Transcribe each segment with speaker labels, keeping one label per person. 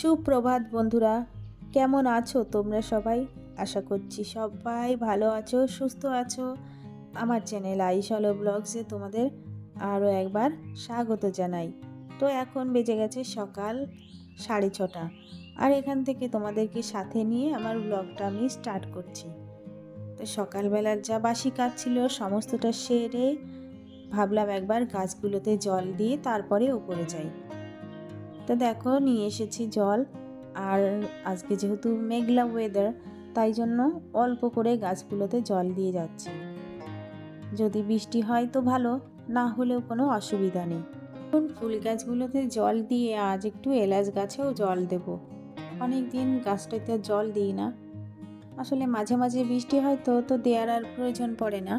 Speaker 1: সুপ্রভাত বন্ধুরা, কেমন আছো তোমরা সবাই? আশা করছি সবাই ভালো আছো, সুস্থ আছো। আমার চ্যানেল আইসলো ব্লগসে তোমাদের আরও একবার স্বাগত জানাই। তো এখন বেজে গেছে সকাল সাড়ে ছটা। আর এখান থেকে তোমাদেরকে সাথে নিয়ে আমার ব্লগটা আমি স্টার্ট করছি। তো সকালবেলার যা বাসি কাজ ছিল, সমস্তটা সেরে ভাবলাম একবার গাছগুলোতে জল দিয়ে তারপরে ওপরে যাই। তো দেখো, নিয়ে এসেছি জল। আর আজকে যেহেতু মেঘলা ওয়েদার তাই জন্য অল্প করে গাছগুলোতে জল দিয়ে যাচ্ছি। যদি বৃষ্টি হয় তো ভালো, না হলেও কোনো অসুবিধা নেই। এখন ফুল গাছগুলোতে জল দিয়ে আজ একটু এলাচ গাছেও জল দেব। অনেক দিন গাছটাতে জল দিই না। আসলে মাঝে মাঝে বৃষ্টি হয় তো তো দেওয়ার আর প্রয়োজন পড়ে না।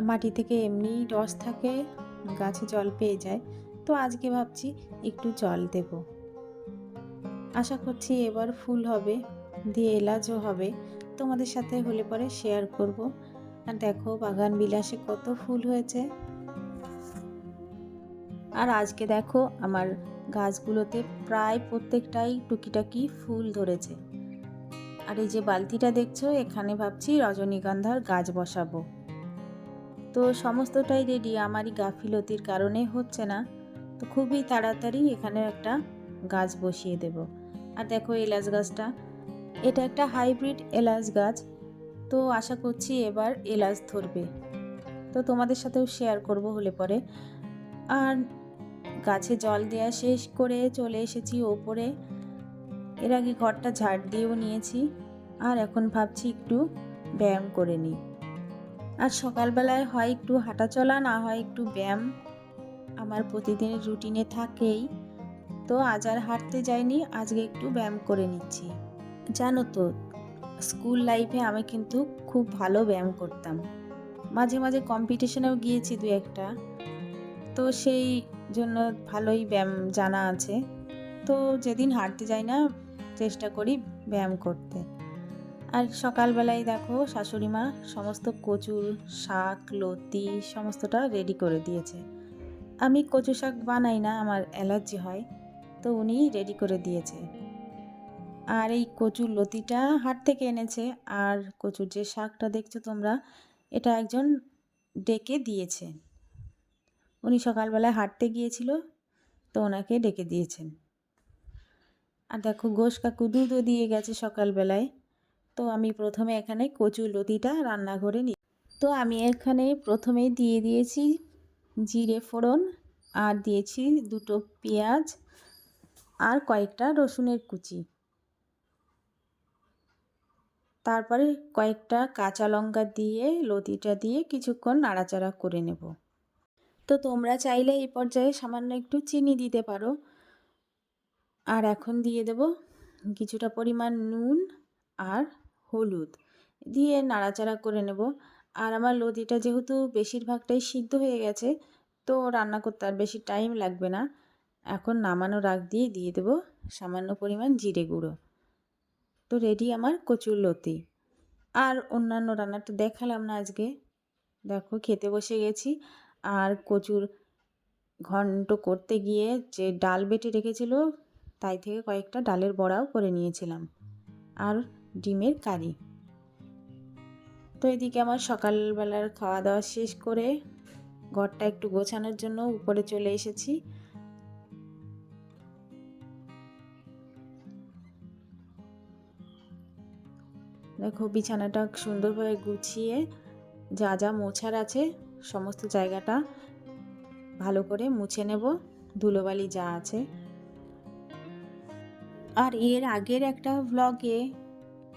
Speaker 1: মাটি থেকে এমনি রস থাকে, গাছে জল পেয়ে যায়। তো আজকে ভাবছি একটু জল দেব। আশা করছি এবার ফুল হবে, দিয়ে এলাচও হবে। তোমাদের সাথে হলে পরে শেয়ার করব। আর দেখো বাগান বিলাসে কত ফুল হয়েছে। আর আজকে দেখো আমার গাছগুলোতে প্রায় প্রত্যেকটাই টুকিটাকি ফুল ধরেছে। আর এই যে বালতিটা দেখছ, এখানে ভাবছি রজনীগন্ধার গাছ বসাবো। তো সমস্তটাই রেডি আমারই গাফিলতির কারণে হচ্ছে না। তো খুবই তাড়াতাড়ি এখানে একটা গাছ বসিয়ে দেব। আর দেখো এলাচ গাছটা, এটা একটা হাইব্রিড এলাচ গাছ। তো আশা করছি এবার এলাচ ধরবে। তো তোমাদের সাথেও শেয়ার করব হলে পরে। আর গাছে জল দেওয়া শেষ করে চলে এসেছি ওপরে। এর আগে ঘরটা ঝাড় দিয়েও নিয়েছি। আর এখন ভাবছি একটু ব্যায়াম করে নিই। আর সকালবেলায় হয় একটু হাঁটা চলা না হয় একটু ব্যায়াম। আমার প্রতিদিনের রুটিনে থাকেই। তো আজ আর হাঁটতে যাইনি, আজকে একটু ব্যায়াম করে নিচ্ছি। জানো তো, স্কুল লাইফে আমি কিন্তু খুব ভালো ব্যায়াম করতাম। মাঝে মাঝে কম্পিটিশনেও গিয়েছি দু একটা। তো সেই জন্য ভালোই ব্যায়াম জানা আছে। তো যেদিন হাঁটতে যাই না, চেষ্টা করি ব্যায়াম করতে। আর সকালবেলায় দেখো, শাশুড়ি মা সমস্ত কচুর শাক, লতি, সমস্তটা রেডি করে দিয়েছে। আমি কচু শাক বানাই না, আমার অ্যালার্জি হয়, তো উনি রেডি করে দিয়েছে। আর এই কচুর লতিটা হাট থেকে এনেছে, আর কচুর যে শাকটা দেখছ তোমরা, এটা একজন ডেকে দিয়েছে। উনি সকালবেলায় হাঁটতে গিয়েছিল, তো ওনাকে ডেকে দিয়েছেন। আর দেখো, গোশ কাকু দুধও দিয়ে গেছে সকালবেলায়, তো আমি প্রথমে এখানে কচুর লতিটা রান্না করে নিই তো আমি এখানে প্রথমে দিয়ে দিয়েছি জিরে ফোড়ন আর দিয়েছি দুটো পেঁয়াজ আর কয়েকটা রসুনের কুচি। তারপরে কয়েকটা কাঁচা লঙ্কা দিয়ে, লতিটা দিয়ে কিছুক্ষণ নাড়াচাড়া করে নেব। তো তোমরা চাইলে এই পর্যায়ে সামান্য একটু চিনি দিতে পারো। আর এখন দিয়ে দেব কিছুটা পরিমাণ নুন আর হলুদ। দিয়ে নাড়াচাড়া করে নেব। আর আমার লতিটা যেহেতু বেশিরভাগটাই সিদ্ধ হয়ে গেছে, তো রান্না করতে আর বেশি টাইম লাগবে না। এখন নামানোর আগ দিয়ে দিয়ে দেবো সামান্য পরিমাণ জিরে গুঁড়ো। তো রেডি আমার কচুর লতি। আর অন্যান্য রান্নাটা দেখালাম না আজকে। দেখো খেতে বসে গেছি। আর কচুর ঘন্ট করতে গিয়ে যে ডাল বেটে রেখেছিল, তাই থেকে কয়েকটা ডালের বড়াও করে নিয়েছিলাম। আর ডিমের কারি। তো এদিকে আমার সকালবেলার খাওয়া দাওয়া শেষ করে ঘরটা একটু গোছানোর জন্য উপরে চলে এসেছি। দেখো বিছানাটা সুন্দরভাবে গুছিয়ে যা যা মোছার আছে সমস্ত জায়গাটা ভালো করে মুছে নেব, ধুলোবালি যা আছে। আর এর আগের একটা ব্লগে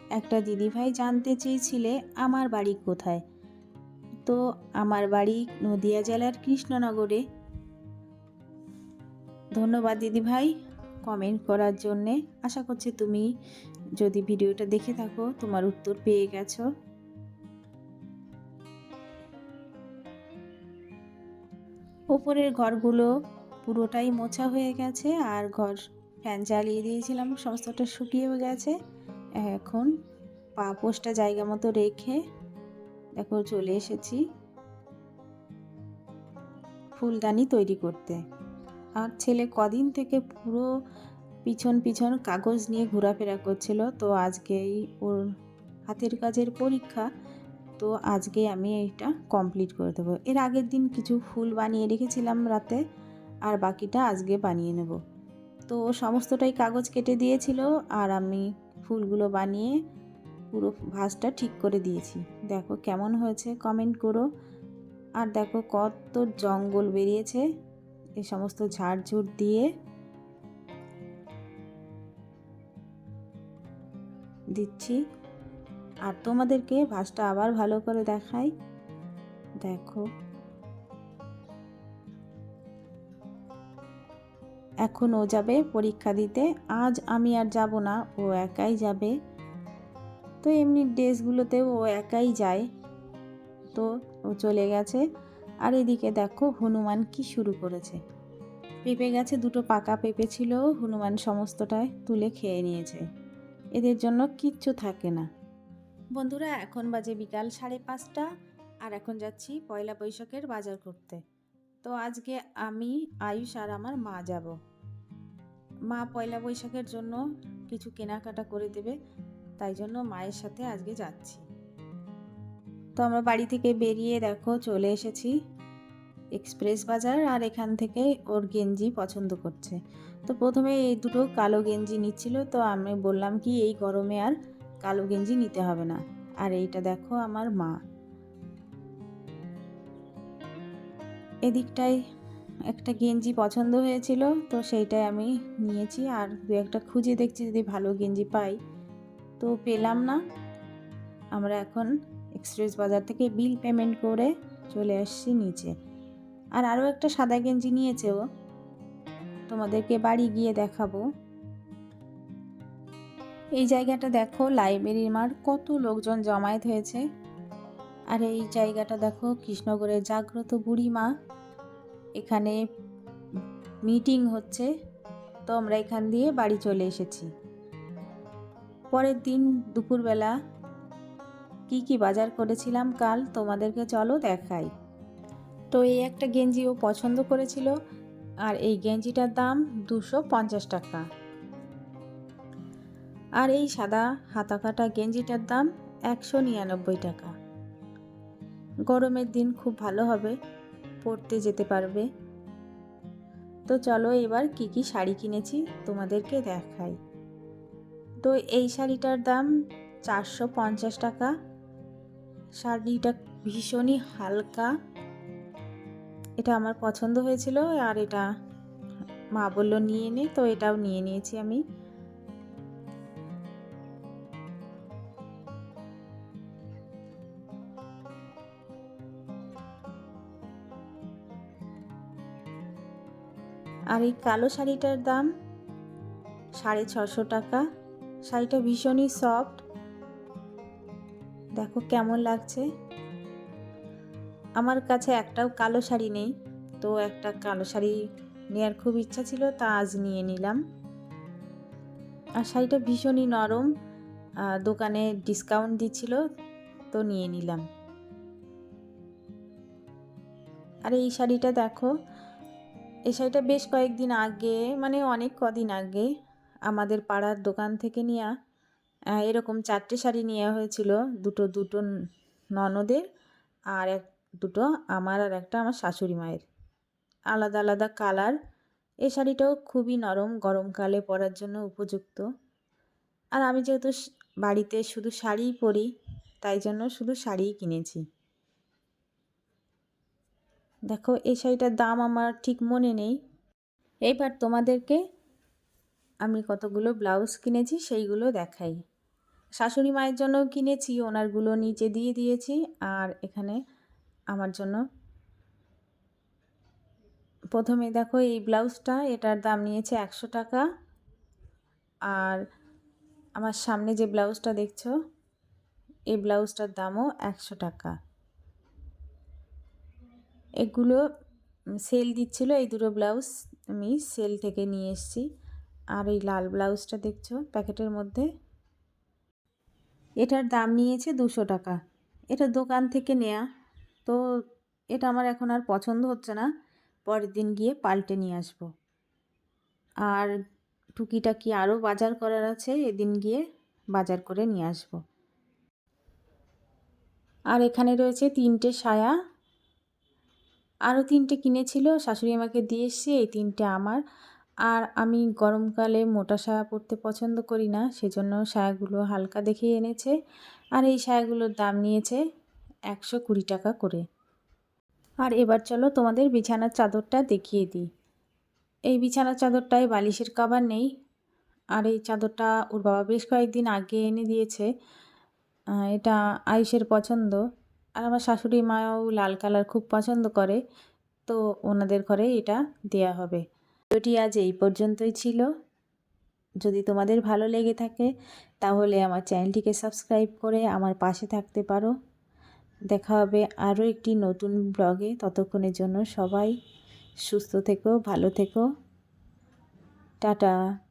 Speaker 1: একটা দিদিভাই জানতে চেয়েছিলে আমার বাড়ি কোথায়। তো আমার বাড়ি নদিয়া জেলার কৃষ্ণনগরে। ধন্যবাদ দিদিভাই কমেন্ট করার জন্যে। আশা করছি তুমি যদি ভিডিওটা দেখে থাকো, তোমার উত্তর পেয়ে গেছো। ওপরের ঘরগুলো পুরোটাই মোছা হয়ে গেছে আর ঘর ফ্যান চালিয়ে দিয়েছিলাম, সমস্তটা শুকিয়েও গেছে। এখন পা পোস্টটা জায়গা মতো রেখে, দেখো চলে এসেছি ফুলদানি তৈরি করতে। আর ছেলে কদিন থেকে পুরো পিছন পিছন কাগজ নিয়ে ঘোরাফেরা করছিল, তো আজকেই ওর হাতের কাজের পরীক্ষা, তো আজকে আমি এটা কমপ্লিট করে দেবো। এর আগের দিন কিছু ফুল বানিয়ে রেখেছিলাম রাতে, আর বাকিটা আজকে বানিয়ে নেব। তো সমস্তটাই কাগজ কেটে দিয়েছিল, আর আমি ফুলগুলো বানিয়ে পুরো ভাঁজটা ঠিক করে দিয়েছি। দেখো কেমন হয়েছে কমেন্ট করো। আর দেখো কত জঙ্গল বেরিয়েছে এই সমস্ত ঝাড়ঝুট দিয়ে। দিচ্ছি। আর তোমাদেরকে ভাঁজটা আবার ভালো করে দেখাই। দেখো। এখন ও যাবে পরীক্ষা দিতে। আজ আমি আর যাব না, ও একাই যাবে। তো এমনি ড্রেসগুলোতেও ও একাই যায়। তো ও চলে গেছে। আর এদিকে দেখো হনুমান কি শুরু করেছে। পেঁপে গাছে দুটো পাকা পেঁপে ছিল, হনুমান সমস্তটায় তুলে খেয়ে নিয়েছে। এদের জন্য কিচ্ছু থাকে না। বন্ধুরা, এখন বাজে বিকাল সাড়ে পাঁচটা। আর এখন যাচ্ছি পয়লা বৈশাখের বাজার করতে। তো আজকে আমি, আয়ুষ আর আমার মা যাব। মা পয়লা বৈশাখের জন্য কিছু কেনাকাটা করে দেবে, তাই জন্য মায়ের সাথে আজকে যাচ্ছি। তো আমরা বাড়ি থেকে বেরিয়ে দেখো, চলে এসেছি এক্সপ্রেস বাজার আর এখান থেকে ওর গেঞ্জি পছন্দ করছে। তো প্রথমে এই দুটো কালো গেঞ্জি নিচ্ছিল, তো আমি বললাম কি এই গরমে আর কালো গেঞ্জি নিতে হবে না। আর এইটা দেখো আমার মা। এদিকটায় একটা গেঞ্জি পছন্দ হয়েছিল, তো সেইটাই আমি নিয়েছি। আর দু একটা খুঁজে দেখছি যদি ভালো গেঞ্জি পাই, তো পেলাম না। আমরা এখন এক্সপ্রেস বাজার থেকে বিল পেমেন্ট করে চলে আসছি নিচে। আর আরও একটা সাদা গেঞ্জি নিয়েছে ও তোমাদেরকে বাড়ি গিয়ে দেখাবো। এই জায়গাটা দেখো, লাইব্রেরির মার কত লোকজন জমায়েত হয়েছে। আর এই জায়গাটা দেখো, কৃষ্ণগড়ের জাগ্রত বুড়ি মা এখানে মিটিং হচ্ছে। তো আমরা এখান দিয়ে বাড়ি চলে এসেছি। পরের দিন দুপুরবেলা কি কি বাজার করেছিলাম কাল তোমাদেরকে চলো দেখাই। তো এই একটা গেঞ্জি ও পছন্দ করেছিল। আর এই গেঞ্জিটার দাম দুশো পঞ্চাশ টাকা। আর এই সাদা হাতা কাটা গেঞ্জিটার দাম একশো নিরানব্বই টাকা। গরমের দিন খুব ভালো হবে। পরতে যেতে পারবে। তো চলো এবার কি কি শাড়ি কিনেছি তোমাদেরকে দেখাই। তো এই শাড়িটার দাম চারশো পঞ্চাশ টাকা। শাড়িটা ভীষণই হালকা। এটা আমার পছন্দ হয়েছিল আর এটা মা বলল, নিয়ে নে। তো এটাও নিয়ে নিয়েছি আমি। আর এই কালো শাড়িটার দাম সাড়ে ছশো টাকা। শাড়িটা ভীষণই সফট দেখো কেমন লাগছে। আমার কাছে একটাও কালো শাড়ি নেই, তো একটা কালো শাড়ি নেওয়ার খুব ইচ্ছা ছিল, তা আজ নিয়ে নিলাম। আর শাড়িটা ভীষণই নরম দোকানে ডিসকাউন্ট দিচ্ছিল, তো নিয়ে নিলাম। আর এই শাড়িটা দেখো এই শাড়িটা বেশ কয়েকদিন আগে মানে অনেক কদিন আগে, আমাদের পাড়ার দোকান থেকে নেওয়া এরকম চারটে শাড়ি নেওয়া হয়েছিল, দুটো দুটো ননদের আর এক, দুটো আমার আর একটা আমার শাশুড়ি মায়ের। আলাদা আলাদা কালার। এই শাড়িটাও খুবই নরম গরমকালে পরার জন্য উপযুক্ত। আর আমি যেহেতু বাড়িতে শুধু শাড়িই পরি, তাই জন্য শুধু শাড়িই কিনেছি। দেখো, এই শাড়িটার দাম আমার ঠিক মনে নেই। এইবার তোমাদেরকে আমি কতগুলো ব্লাউজ কিনেছি, সেইগুলো দেখাই। শাশুড়ি মায়ের জন্য কিনেছি, ওনারগুলো নিচে দিয়ে দিয়েছি, আর এখানে আমার জন্য প্রথমে দেখো, এই ব্লাউজটা, এটার দাম নিয়েছে একশো টাকা। আর আমার সামনে যে ব্লাউজটা দেখছ, এই ব্লাউজটার দামও একশো টাকা। এগুলো সেল দিচ্ছিল এই দুটো ব্লাউজ আমি সেল থেকে নিয়ে এসেছি। আর এই লাল ব্লাউজটা দেখছ প্যাকেটের মধ্যে? এটার দাম নিয়েছে দুশো টাকা। এটা দোকান থেকে নেয়া। তো এটা আমার এখন আর পছন্দ হচ্ছে না। পরের দিন গিয়ে পাল্টে নিয়ে আসব। আর টুকিটাকি আরও বাজার করার আছে? এদিন গিয়ে বাজার করে নিয়ে আসব। আর এখানে রয়েছে তিনটে সায়া। আরও তিনটে কিনেছিল, শাশুড়ি আমাকে দিয়ে এসছে, এই তিনটে আমার। আর আমি গরমকালে মোটা সায়া পরতে পছন্দ করি না, সেজন্য সায়াগুলো হালকা দেখেই এনেছে। আর এই সায়াগুলোর দাম নিয়েছে একশো কুড়ি টাকা করে। আর এবার চলো তোমাদের বিছানার চাদরটা দেখিয়ে দিই। এই বিছানার চাদরটায় বালিশের কাবার নেই। আর এই চাদরটা ওর বাবা বেশ কয়েকদিন আগে এনে দিয়েছে। এটা আয়ুষের পছন্দ। আর আমার শাশুড়ি মাও লাল কালার খুব পছন্দ করে, তো ওনাদের ঘরে এটা দেয়া হবে। ভিডিওটি আজ এই পর্যন্তই ছিল। যদি তোমাদের ভালো লেগে থাকে, তাহলে আমার চ্যানেলটিকে সাবস্ক্রাইব করে আমার পাশে থাকতে পারো। দেখা হবে আরও একটি নতুন ব্লগে। ততক্ষণের জন্য সবাই সুস্থ থেকো, ভালো থেকো। টাটা।